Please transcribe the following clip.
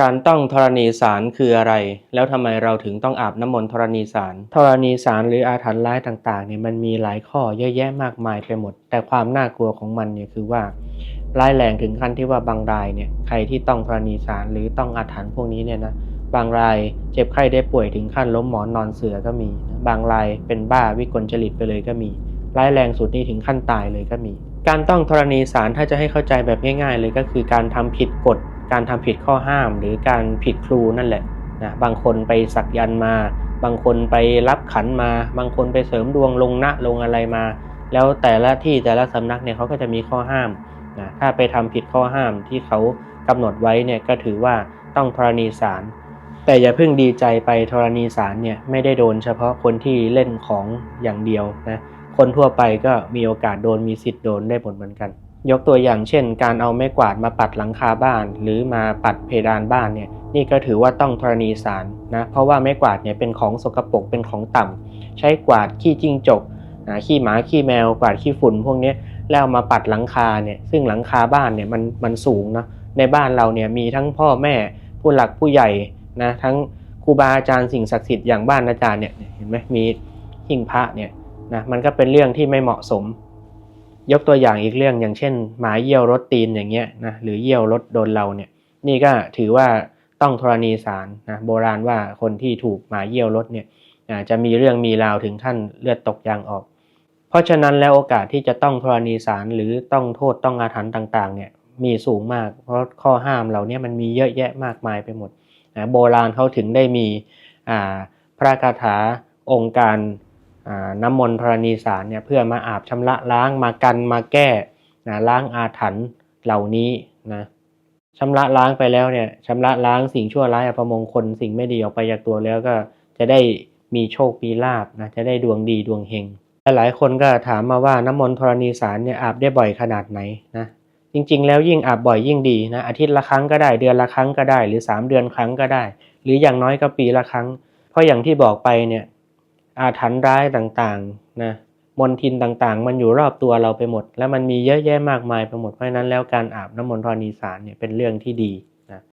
การต้องธรณีสารคืออะไร แล้วทำไมเราถึงต้องอาบน้ำมนต์ธรณีสารธรณีสารหรืออาถรรพ์ร้ายต่างๆเนี่ยมันมีหลายข้อเยอะแยะมากมายไปหมด แต่ความน่ากลัวของมันเนี่ยคือว่าร้ายแรงถึงขั้นที่ว่าบางรายเนี่ยใครที่ต้องธรณีสารหรือต้องอาถรรพ์พวกนี้เนี่ยนะบางรายเจ็บไข้ได้ป่วยถึงขั้นล้มหมอนนอนเสือก็มี บางรายเป็นบ้าวิกลจริตไปเลยก็มี ร้ายแรงสุดนี่ถึงขั้นตายเลยก็มี การต้องธรณีสารถ้าจะให้เข้าใจแบบง่าย ๆ เลยก็คือการทำผิดกฎ การทำผิดข้อห้าม หรือการผิดครูนั่นแหละนะบางคนไปสักยันมา บางคนไปรับขันมา บางคนไปเสริมดวงลงนะลงอะไรมา แล้วแต่ละที่แต่ละสำนักเนี่ยเขาก็จะมีข้อห้ามนะถ้าไปทำผิดข้อห้ามที่เขากำหนดไว้เนี่ยก็ถือว่าต้องธรณีสารแต่อย่าเพิ่งดีใจไปธรณีสารเนี่ยไม่ได้โดนเฉพาะคนที่เล่นของอย่างเดียวนะคนทั่วไปก็มีโอกาสโดนมีสิทธิ์โดนได้หมดเหมือนกัน ยกตัวอย่างเช่น การเอาไม้กวาดมาปัดหลังคาบ้าน หรือมาปัดเพดานบ้านเนี่ยนี่ก็ถือว่าต้องธรณีสารนะเพราะว่าไม้กวาดเนี่ยเป็นของสกปรกเป็นของต่ำใช้กวาดขี้จิ้งจกนะขี้หมาขี้แมวกวาดขี้ฝุ่นพวกนี้แล้วมาปัดหลังคาเนี่ยซึ่งหลังคาบ้านเนี่ยมันมันสูงนะในบ้านเราเนี่ยมีทั้งพ่อแม่ผู้หลักผู้ใหญ่นะทั้งครูบาอาจารย์สิ่งศักดิ์สิทธิ์อย่างบ้านอาจารย์เนี่ยเห็นไหมมีหิ้งพระเนี่ยนะมันก็เป็นเรื่องที่ไม่เหมาะสม ยกตัวอย่างอีกเรื่องอย่างเช่น หมาเยี่ยวรถตีนอย่างเงี้ยนะหรือเยี่ยวรถโดนเราเนี่ยนี่ก็ถือว่าต้องธรณีสารนะโบราณว่าคนที่ถูกหมาเยี่ยวรถเนี่ยจะมีเรื่องมีราวถึงขั้นเลือดตกยางออก เพราะฉะนั้นแล้วโอกาสที่จะต้องธรณีสารหรือต้องโทษต้องอาถรรพ์ต่างๆเนี่ยมีสูงมาก เพราะข้อห้ามเหล่านี้มันมีเยอะแยะมากมายไปหมดนะโบราณเขาถึงได้มีพระคาถาองค์การ น้ำมนต์ธรณีสารเนี่ยเพื่อมาอาบชำระล้างมากันมาแก้นะล้างอาถรรพ์เหล่านี้นะชำระล้างไปแล้วเนี่ยชำระล้างสิ่งชั่วร้ายอัปมงคลสิ่งไม่ดีออกไปจากตัวแล้วก็จะได้มีโชคมีลาบนะจะได้ดวงดีดวงเฮงหลายคนก็ถามมาว่าน้ำมนต์ธรณีสารเนี่ยอาบได้บ่อยขนาดไหนนะจริงๆ แล้วยิ่งอาบบ่อยยิ่งดีนะอาทิตย์ละครั้งก็ได้เดือนละครั้งก็ได้ หรือ 3 เดือนครั้งก็ได้ หรืออย่างน้อยก็ปีละครั้ง เพราะอย่างที่บอกไปเนี่ย อาถรรพ์ร้ายต่างๆนะมนทินต่างๆ มันอยู่รอบตัวเราไปหมด และมันมีเยอะแยะมากมายไปหมดเพราะฉะนั้นแล้วการอาบน้ำมนต์ธรณีสารเนี่ยเป็นเรื่องที่ดี